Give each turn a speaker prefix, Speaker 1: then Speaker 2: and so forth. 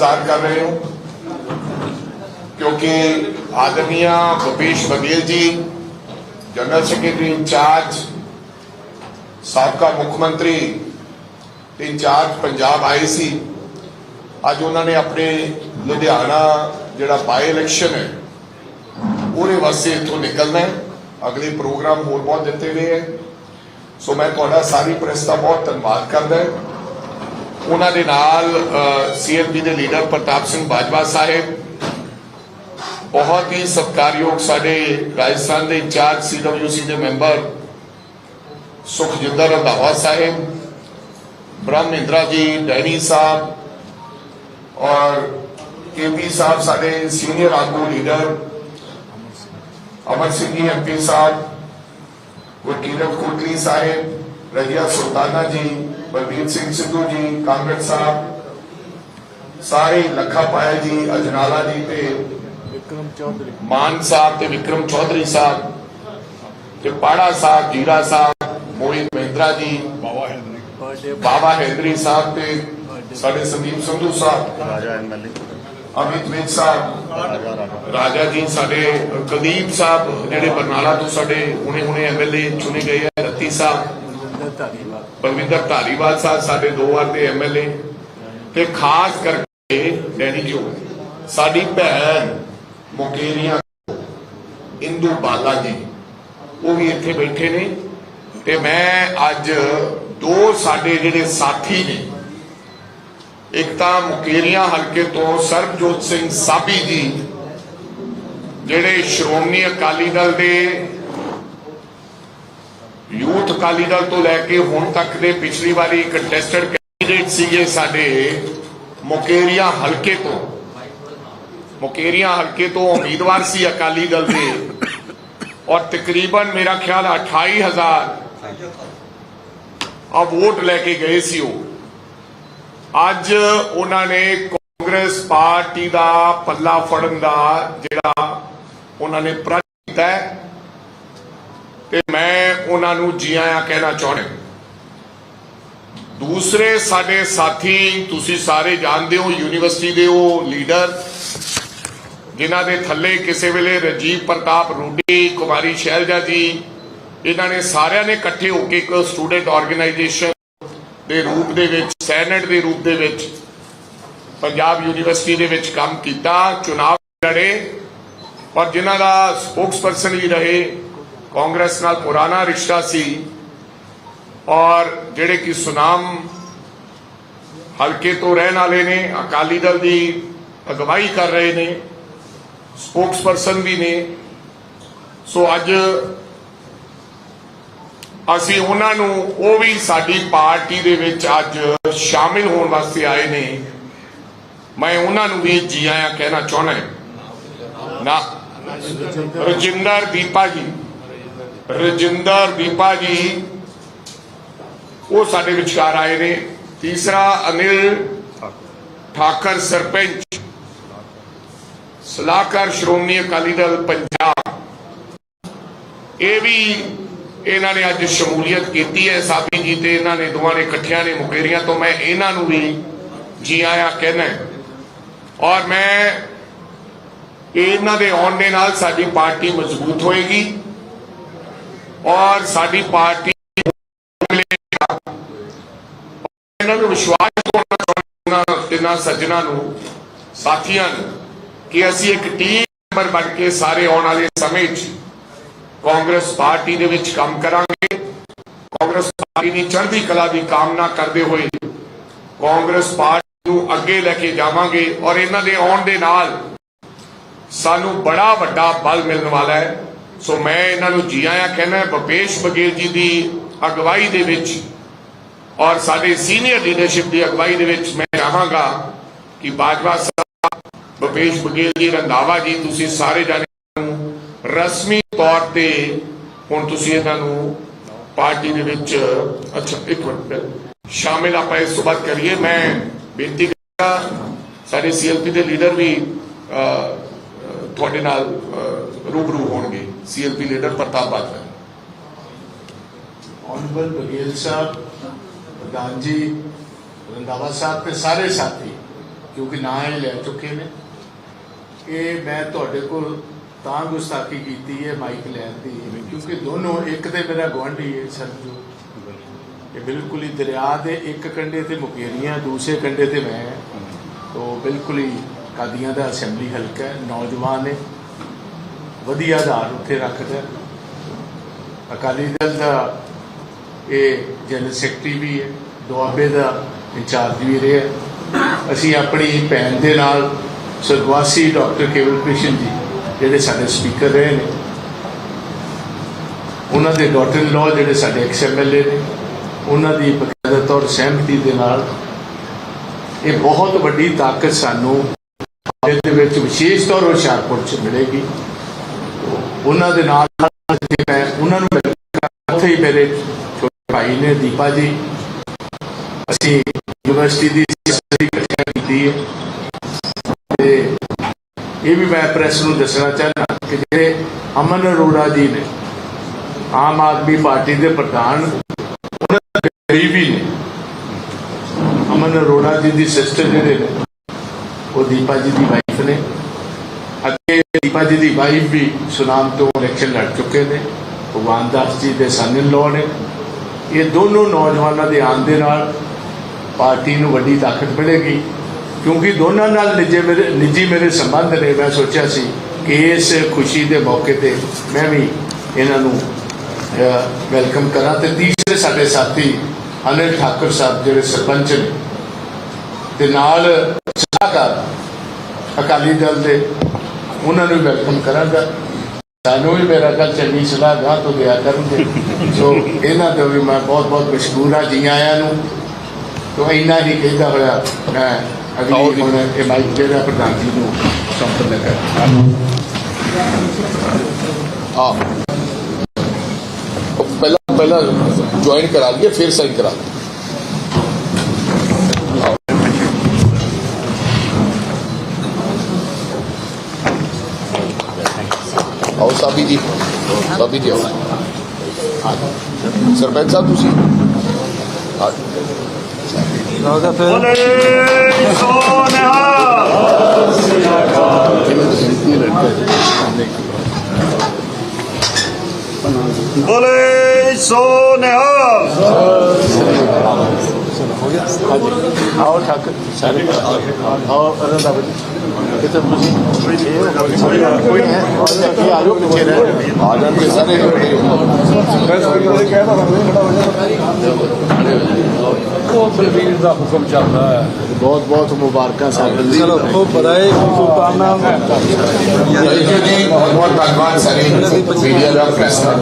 Speaker 1: इंतजार कर रहे हो क्योंकि आदरणीय Bhupesh Baghel ji general secretary incharge ਸਾਬਕਾ ਮੁੱਖ ਮੰਤਰੀ ਤੇ ਇੰਚਾਰਜ ਪੰਜਾਬ ਆਏ ਸੀ ਅੱਜ ਉਹਨਾਂ ਨੇ ਆਪਣੇ ਲੁਧਿਆਣਾ ਜਿਹੜਾ ਬਾਈ ਇਲੈਕਸ਼ਨ ਹੈ ਉਹਦੇ ਵਾਸਤੇ ਇੱਥੋਂ ਨਿਕਲਣਾ ਹੈ ਅਗਲੇ ਪ੍ਰੋਗਰਾਮ ਹੋਰ ਬਹੁਤ ਦਿੱਤੇ ਗਏ ਹੈ ਸੋ ਮੈਂ ਤੁਹਾਡਾ ਸਾਰੀ ਪ੍ਰੈਸ ਦਾ ਬਹੁਤ ਧੰਨਵਾਦ ਕਰਦਾ ਹਾਂ ਉਹਨਾਂ ਦੇ ਨਾਲ ਸੀਐਲਪੀ ਦੇ ਲੀਡਰ ਪ੍ਰਤਾਪ ਸਿੰਘ ਬਾਜਵਾ ਸਾਹਿਬ। ਬਹੁਤ ਹੀ ਸਤਿਕਾਰਯੋਗ ਸਾਡੇ ਰਾਜਸਥਾਨ ਦੇ ਇੰਚਾਰਜ ਸੀਡਬਲਯੂਸੀ ਦੇ ਮੈਂਬਰ ਸੁਖਜਿੰਦਰ ਰੰਧਾਵਾ ਸਾਹਿਬ ਬ੍ਰਹਮਿੰਦਰਾ ਜੀ ਡੈਨੀ ਸਾਹਿਬ ਔਰ ਕੇਪੀ ਸਾਹਿਬ ਸਾਡੇ ਸੀਨੀਅਰ ਆਗੂ ਲੀਡਰ ਅਮਰ ਸਿੰਘ ਜੀ ਐਮਪੀ ਸਾਹਿਬ ਵਕੀਰਤ ਕੋਟਲੀ ਸਾਹਿਬ, ਰਹੀਆ ਸੁਲਤਾਨਾ ਜੀ ਬਲਬੀਰ ਸਿੰਘ ਸਿੱਧੂ ਜੀ ਕਾਂਗੜ ਸਾਹਿਬ ਸਾਰੇ ਲੱਖਾ ਪਾਇਆ ਜੀ ਅਜਨਾਲਾ ਜੀ ਤੇ
Speaker 2: ਵਿਕਰਮ ਚੌਧਰੀ।
Speaker 1: ਮਾਨ ਸਾਹਿਬ ਤੇ ਵਿਕਰਮ ਚੌਧਰੀ ਸਾਹਿਬ ਤੇ ਪਾੜਾ ਸਾਹਿਬ ਜੀਰਾ ਸਾਹਿਬ ਮੋਹਿਤ ਮਹਿੰਦਰਾ ਜੀ ਬਾਬਾ ਹੈਦਰੀ। ਸਾਹਿਬ ਤੇ ਸਾਡੇ ਸੰਦੀਪ ਸੰਧੂ ਸਾਹਿਬ
Speaker 2: ਰਾਜਾ ਐਮਐਲਏ
Speaker 1: ਅਮਿਤ ਵਿਜ ਸਾਹਿਬ
Speaker 2: ਰਾਜਾ
Speaker 1: ਜੀ ਸਾਡੇ ਕੁਲਦੀਪ ਸਾਹਿਬ ਜਿਹੜੇ ਬਰਨਾਲਾ ਤੋਂ ਸਾਡੇ ਹੁਣੇ ਹੁਣੇ ਐਮਐਲਏ ਚੁਣੇ ਗਏ ਆ ਰੱਤੀ ਸਾਹਿਬ।
Speaker 2: ਧਾਰੀਵਾਲ।
Speaker 1: ਬਲਵਿੰਦਰ ਧਾਰੀਵਾਲ ਸਾਹਿਬ ਸਾਡੇ ਦੋ ਵਾਰ ਦੇ ਐਮਐਲਏ ਤੇ ਖਾਸ ਕਰਕੇ ਡੈਡੀ ਜੀ, ਸਾਡੀ ਭੈਣ ਮੁਕੇਰੀਆਂ ਇੰਦੂ ਬਾਲਾ ਜੀ, ਉਹ ਵੀ ਇੱਥੇ ਬੈਠੇ ਨੇ। ਤੇ ਮੈਂ ਅੱਜ ਦੋ ਸਾਡੇ ਜਿਹੜੇ ਸਾਥੀ ਨੇ, ਇੱਕ ਤਾਂ ਮੁਕੇਰੀਆਂ ਹਲਕੇ ਤੋਂ ਸਰਬਜੋਤ ਸਿੰਘ ਸਾਬੀ ਜੀ, ਜਿਹੜੇ ਸ਼੍ਰੋਮਣੀ ਅਕਾਲੀ ਦਲ ਦੇ ਯੂਥ ਅਕਾਲੀ ਦਲ ਤੋਂ ਲੈ ਕੇ ਹੁਣ ਤੱਕ ਦੇ ਪਿਛਲੀ ਵਾਰੀ ਕੰਟੈਸਟਡ ਕੈਂਡੀਡੇਟ ਸੀਗੇ ਸਾਡੇ ਮੁਕੇਰੀਆਂ ਹਲਕੇ ਤੋਂ। ਮੁਕੇਰੀਆਂ ਹਲਕੇ ਤੋਂ ਉਮੀਦਵਾਰ ਸੀ ਅਕਾਲੀ ਦਲ ਦੇ। ਔਰ ਤਕਰੀਬਨ ਮੇਰਾ ਖਿਆਲ 28000 ਆ ਵੋਟ ਲੈ ਕੇ ਗਏ ਸੀ ਉਹ। ਅੱਜ ਉਹਨਾਂ ਨੇ ਕਾਂਗਰਸ ਪਾਰਟੀ ਦਾ ਪੱਲਾ ਫੜਨ ਦਾ ਜਿਹੜਾ ਉਹਨਾਂ ਨੇ ਪ੍ਰਣ ਕੀਤਾ ਤੇ ਮੈਂ ਉਹਨਾਂ ਨੂੰ ਜੀ ਆਇਆਂ ਕਹਿਣਾ ਚਾਹੁੰਦਾ। ਦੂਸਰੇ ਸਾਡੇ ਸਾਥੀ, ਤੁਸੀਂ ਸਾਰੇ ਜਾਣਦੇ ਹੋ, ਯੂਨੀਵਰਸਿਟੀ ਦੇ ਉਹ ਲੀਡਰ, ਜਿਨ੍ਹਾਂ ਦੇ ਥੱਲੇ ਕਿਸੇ ਵੇਲੇ ਰਜੀਵ ਪ੍ਰਤਾਪ ਰੂਡੀ, ਕੁਮਾਰੀ ਸ਼ੈਲਜਾ ਜੀ, ਇਹਨਾਂ ਨੇ ਸਾਰਿਆਂ ਨੇ ਇਕੱਠੇ ਹੋ ਕੇ ਇੱਕ ਸਟੂਡੈਂਟ ਆਰਗੇਨਾਈਜੇਸ਼ਨ ਦੇ ਰੂਪ ਦੇ ਵਿੱਚ, ਸੈਨੇਟ ਦੇ ਰੂਪ ਦੇ ਵਿੱਚ, ਪੰਜਾਬ ਯੂਨੀਵਰਸਿਟੀ ਦੇ ਵਿੱਚ ਕੰਮ ਕੀਤਾ, ਚੁਣਾਵ ਲੜੇ ਔਰ ਜਿਨ੍ਹਾਂ ਦਾ ਸਪੋਕਸਪਰਸਨ ਵੀ ਰਹੇ ਕਾਂਗਰਸ ਨਾਲ ਪੁਰਾਣਾ ਰਿਸ਼ਤਾ ਸੀ ਔਰ ਜਿਹੜੇ ਕਿ ਸੁਨਾਮ ਹਲਕੇ ਤੋਂ ਰਹਿਣ ਵਾਲੇ ਨੇ, ਅਕਾਲੀ ਦਲ ਦੀ ਅਗਵਾਈ ਕਰ ਰਹੇ ਨੇ ਸਪੋਕਸਪਰਸਨ ਵੀ ਨੇ। ਸੋ ਅੱਜ ਅਸੀਂ ਉਹਨਾਂ ਨੂੰ, ਉਹ ਵੀ ਸਾਡੀ ਪਾਰਟੀ ਦੇ ਵਿੱਚ ਅੱਜ ਸ਼ਾਮਿਲ ਹੋਣ ਵਾਸਤੇ ਆਏ ਨੇ। ਮੈਂ ਉਹਨਾਂ ਨੂੰ ਵੀ ਜੀ ਆਇਆਂ ਕਹਿਣਾ ਚਾਹੁੰਦਾ ਨਾ। ਰਜਿੰਦਰ ਦੀਪਾ ਜੀ। ਰਜਿੰਦਰ ਦੀਪਾ ਜੀ, ਉਹ ਸਾਡੇ ਵਿਚਕਾਰ ਆਏ ਨੇ। ਤੀਸਰਾ ਅਨਿਲ ਠਾਕਰ ਸਰਪੰਚ, ਸਲਾਹਕਾਰ ਸ਼੍ਰੋਮਣੀ ਅਕਾਲੀ ਦਲ ਪੰਜਾਬ। ਇਹ ਵੀ ਇਹਨਾਂ ਨੇ ਅੱਜ ਸ਼ਮੂਲੀਅਤ ਕੀਤੀ ਹੈ। ਸਾਬੀ ਜੀ ਤੇ ਇਹਨਾਂ ਨੇ ਦੋਵਾਂ ਨੇ ਇਕੱਠਿਆਂ ਨੇ ਮੁਕੇਰੀਆਂ ਤੋਂ ਮੈਂ ਇਹਨਾਂ ਨੂੰ ਵੀ ਜੀ ਆਇਆਂ ਕਹਿਣਾ ਔਰ ਮੈਂ ਇਹਨਾਂ ਦੇ ਆਉਣ ਦੇ ਨਾਲ ਸਾਡੀ ਪਾਰਟੀ ਮਜ਼ਬੂਤ ਹੋਏਗੀ। ਔਰ ਸਾਡੀ ਪਾਰਟੀ ਇਹਨਾਂ ਨੂੰ ਵਿਸ਼ਵਾਸ ਦਿਵਾਉਣਾ ਚਾਹੁੰਦਾ ਤਿੰਨਾਂ ਸੱਜਣਾ ਨੂੰ, ਸਾਥੀਆਂ ਨੂੰ, ਕਿ ਅਸੀਂ ਇੱਕ ਟੀਮ ਮੈਂਬਰ ਬਣ ਕੇ ਸਾਰੇ ਆਉਣ ਵਾਲੇ ਸਮੇਂ 'ਚ ਕਾਂਗਰਸ ਪਾਰਟੀ ਦੇ ਵਿੱਚ ਕੰਮ ਕਰਾਂਗੇ। ਕਾਂਗਰਸ ਪਾਰਟੀ ਦੀ ਚੜ੍ਹਦੀ ਕਲਾ ਦੀ ਕਾਮਨਾ ਕਰਦੇ ਹੋਏ ਕਾਂਗਰਸ ਪਾਰਟੀ ਨੂੰ ਅੱਗੇ ਲੈ ਕੇ ਜਾਵਾਂਗੇ ਔਰ ਇਹਨਾਂ ਦੇ ਆਉਣ ਦੇ ਨਾਲ ਸਾਨੂੰ ਬੜਾ ਵੱਡਾ ਬਲ ਮਿਲਣ ਵਾਲਾ ਹੈ। ਸੋ ਮੈਂ ਇਹਨਾਂ ਨੂੰ ਜੀ ਆਇਆਂ ਕਹਿਣਾ ਭਪੇਸ਼ ਬਗੇਲ ਜੀ ਦੀ ਅਗਵਾਈ ਦੇ ਵਿੱਚ ਔਰ ਸਾਡੇ ਸੀਨੀਅਰ ਲੀਡਰਸ਼ਿਪ ਦੀ ਅਗਵਾਈ ਦੇ ਵਿੱਚ ਮੈਂ ਚਾਹਾਂਗਾ ਕਿ ਬਾਜਵਾ ਸਾਹਿਬ, ਭਪੇਸ਼ ਬਗੇਲ ਜੀ, ਰੰਧਾਵਾ ਜੀ, ਤੁਸੀਂ ਸਾਰੇ ਜਾਣੇ ਨੂੰ ਰਸਮੀ ਤੌਰ ਤੇ ਹੁਣ ਤੁਸੀਂ ਇਹਨਾਂ ਨੂੰ ਪਾਰਟੀ ਦੇ ਵਿੱਚ, ਅੱਛਾ, ਇੱਕ ਮਿੰਟ ਸ਼ਾਮਿਲ ਆਪਾਂ ਇਸ ਤੋਂ ਬਾਅਦ ਕਰੀਏ। ਮੈਂ ਬੇਨਤੀ ਕਰਾਂਗਾ ਸਾਡੇ ਸੀਐਲਪੀ ਦੇ ਲੀਡਰ ਵੀ ਤੁਹਾਡੇ ਨਾਲ ਰੂਬਰੂ ਹੋਣਗੇ। CLP leader Pratap Bajwa
Speaker 2: honourable Baghel साहब प्रधान जी रंधावा साहब के सारे साथी
Speaker 3: ਕਿਉਂਕਿ ਨਾਂ ਇਹ ਲੈ ਚੁੱਕੇ ਨੇ ਇਹ ਮੈਂ ਤੁਹਾਡੇ ਕੋਲ ਤਾਂ ਗੁਸਤਾਖੀ ਕੀਤੀ ਹੈ ਮਾਈਕ ਲੈਣ ਦੀ ਕਿਉਂਕਿ ਦੋਨੋਂ ਇੱਕ ਤੇ ਮੇਰਾ ਗੁਆਂਢੀ ਹੈ ਸਰਜੂ ਇਹ ਬਿਲਕੁਲ ਹੀ ਦਰਿਆ ਦੇ ਇੱਕ ਕੰਢੇ ਤੇ ਮੁਕੇਰੀਆਂ ਦੂਸਰੇ ਕੰਢੇ ਤੇ ਮੈਂ ਹਾਂ। ਤੋ ਬਿਲਕੁਲ ਹੀ ਕਾਦੀਆਂ ਦਾ ਅਸੈਂਬਲੀ ਹਲਕਾ ਹੈ ਨੌਜਵਾਨ ਨੇ ਵਧੀਆ ਆਧਾਰ ਉੱਥੇ ਰੱਖਦਾ ਅਕਾਲੀ ਦਲ ਦਾ ਇਹ ਜਨਰਲ ਸੈਕਟਰੀ ਵੀ ਹੈ, ਦੁਆਬੇ ਦਾ ਇੰਚਾਰਜ ਵੀ ਰਿਹਾ ਅਸੀਂ ਆਪਣੀ ਭੈਣ ਦੇ ਨਾਲ ਸਰਗਵਾਸੀ ਡਾਕਟਰ ਕੇਵਲ ਕ੍ਰਿਸ਼ਨ ਜੀ, ਜਿਹੜੇ ਸਾਡੇ ਸਪੀਕਰ ਰਹੇ ਨੇ, ਉਹਨਾਂ ਦੇ ਡਾਟਰ ਇਨ ਲਾਅ ਜਿਹੜੇ ਸਾਡੇ ਐਕਸ ਐਮਐਲਏ ਨੇ, ਉਹਨਾਂ ਦੀ ਬਕਾਇਦਾ ਤੌਰ ਸਹਿਮਤੀ ਦੇ ਨਾਲ ਇਹ ਬਹੁਤ ਵੱਡੀ ਤਾਕਤ ਸਾਨੂੰ ਇਹਦੇ ਵਿੱਚ ਵਿਸ਼ੇਸ਼ ਤੌਰ ਹੁਸ਼ਿਆਰਪੁਰ ਚ ਮਿਲੇਗੀ। ਉਹਨਾਂ ਦੇ ਨਾਲ ਜੇ ਮੈਂ, ਉਹਨਾਂ ਨੂੰ ਉੱਥੇ ਹੀ ਮੇਰੇ ਛੋਟੇ ਭਾਈ ਨੇ ਦੀਪਾ ਜੀ, ਅਸੀਂ ਯੂਨੀਵਰਸਿਟੀ ਦੀ ਸਟੱਡੀ ਇਕੱਠਿਆਂ ਕੀਤੀ ਹੈ। ਤੇ ਇਹ ਵੀ ਮੈਂ ਪ੍ਰੈਸ ਨੂੰ ਦੱਸਣਾ ਚਾਹੁੰਦਾ ਕਿ ਜਿਹੜੇ ਅਮਨ ਅਰੋੜਾ ਜੀ ਨੇ, ਆਮ ਆਦਮੀ ਪਾਰਟੀ ਦੇ ਪ੍ਰਧਾਨ, ਉਹਨਾਂ ਦੇ ਗਰੀਬ ਨੇ, ਅਮਨ ਅਰੋੜਾ ਜੀ ਦੀ ਸਿਸਟਰ ਜਿਹੜੇ ਨੇ, ਉਹ ਦੀਪਾ ਜੀ ਦੀ ਵਾਈਫ ਨੇ। ਅੱਗੇ ਦੀਪਾ ਜੀ ਦੀ ਵਾਈਫ ਵੀ ਸੁਨਾਮ ਤੋਂ ਇਲੈਕਸ਼ਨ ਲੜ ਚੁੱਕੇ ਨੇ। ਭਗਵਾਨ ਦਾਸ ਜੀ ਦੇ ਸਨ ਲੋ ਨੇ। ਇਹ ਦੋਨੋਂ ਨੌਜਵਾਨਾਂ ਦੇ ਆਉਣ ਦੇ ਨਾਲ ਪਾਰਟੀ ਨੂੰ ਵੱਡੀ ਤਾਕਤ ਮਿਲੇਗੀ। ਕਿਉਂਕਿ ਦੋਨਾਂ ਨਾਲ ਨਿੱਜੀ ਮੇਰੇ ਨਿੱਜੀ ਮੇਰੇ ਸੰਬੰਧ ਨੇ। ਮੈਂ ਸੋਚਿਆ ਸੀ ਕਿ ਇਸ ਖੁਸ਼ੀ ਦੇ ਮੌਕੇ ਤੇ ਮੈਂ ਵੀ ਇਹਨਾਂ ਨੂੰ ਵੈਲਕਮ ਕਰਾਂ ਤੇ ਤੀਸਰੇ ਸਾਡੇ ਸਾਥੀ ਅਨਿਲ ਠਾਕੁਰ ਸਾਹਿਬ ਜਿਹੜੇ ਸਰਪੰਚ ਨੇ। ਤੇ ਨਾਲ ਸਲਾਹਕਾਰ ਅਕਾਲੀ ਦਲ ਦੇ ਉਹਨਾਂ ਨੂੰ ਵੈਲਕਮ ਕਰਾਂਗਾ। ਸਾਨੂੰ ਵੀ ਮੇਰਾ ਕੱਲ ਚੰਗੀ ਸਲਾਹ ਗਾਹ ਤੋਂ ਦਿਆ ਕਰਨਗੇ। ਸੋ ਇਹਨਾਂ ਤੋਂ ਵੀ ਮੈਂ ਬਹੁਤ ਬਹੁਤ ਮਸ਼ਕੂਰ ਹਾਂ ਜੀ ਆਇਆਂ ਨੂੰ। ਤੋ ਇੰਨਾ ਹੀ ਕਹਿੰਦਾ ਹੋਇਆ ਮੈਂ ਅਗਲੀ ਹੁਣ ਇਹ ਮਾਈਕ ਜਿਹੜਾ ਪ੍ਰਧਾਨ ਜੀ ਨੂੰ ਸੰਪਰਕ ਲੱਗਾ
Speaker 1: ਆ ਪਹਿਲਾਂ ਪਹਿਲਾਂ ਜੁਆਇਨ ਕਰਾ ਲਈਏ ਫਿਰ ਸਾਈਨ ਕਰਾ ਲਈਏ। ਆਓ ਸਾਬੀ ਜੀ। ਸਾਬੀ ਜੀ ਆਓ। ਸਰਪੰਚ ਸਾਹਿਬ ਤੁਸੀਂ? ਹਾਂ
Speaker 4: ਬੋਲੇ ਸੋਨਿਹਾ ਬੋਲੇ ਸੋਨਿਹਾ
Speaker 3: ਆਓ ਠਾਕਰ ਸਾਰੇ ਆਓ ਅਰੰਦਾ ਬਜੀ ਕਿਤੇ ਤੁਸੀਂ ਕੋਈ ਹੈ? ਕੀ ਆ ਜਾਓ ਪਿੱਛੇ ਰਹਿ
Speaker 1: ਆ ਜਾਣਗੇ ਸਾਰੇ।
Speaker 2: ਵੀਰ ਦਾ ਹੁਕਮ ਚੱਲਦਾ ਹੈ।
Speaker 3: ਬਹੁਤ ਬਹੁਤ ਮੁਬਾਰਕਾਂ ਸਾਡੇ ਲਈ
Speaker 2: ਉਹ ਬੜਾਈ ਸੁਲਤਾਨਾ
Speaker 1: ਜੀ ਬਹੁਤ ਧੰਨਵਾਦ ਸਾਰੇ ਮੀਡੀਆ ਦਾ ਪ੍ਰੈਸ ਦਾ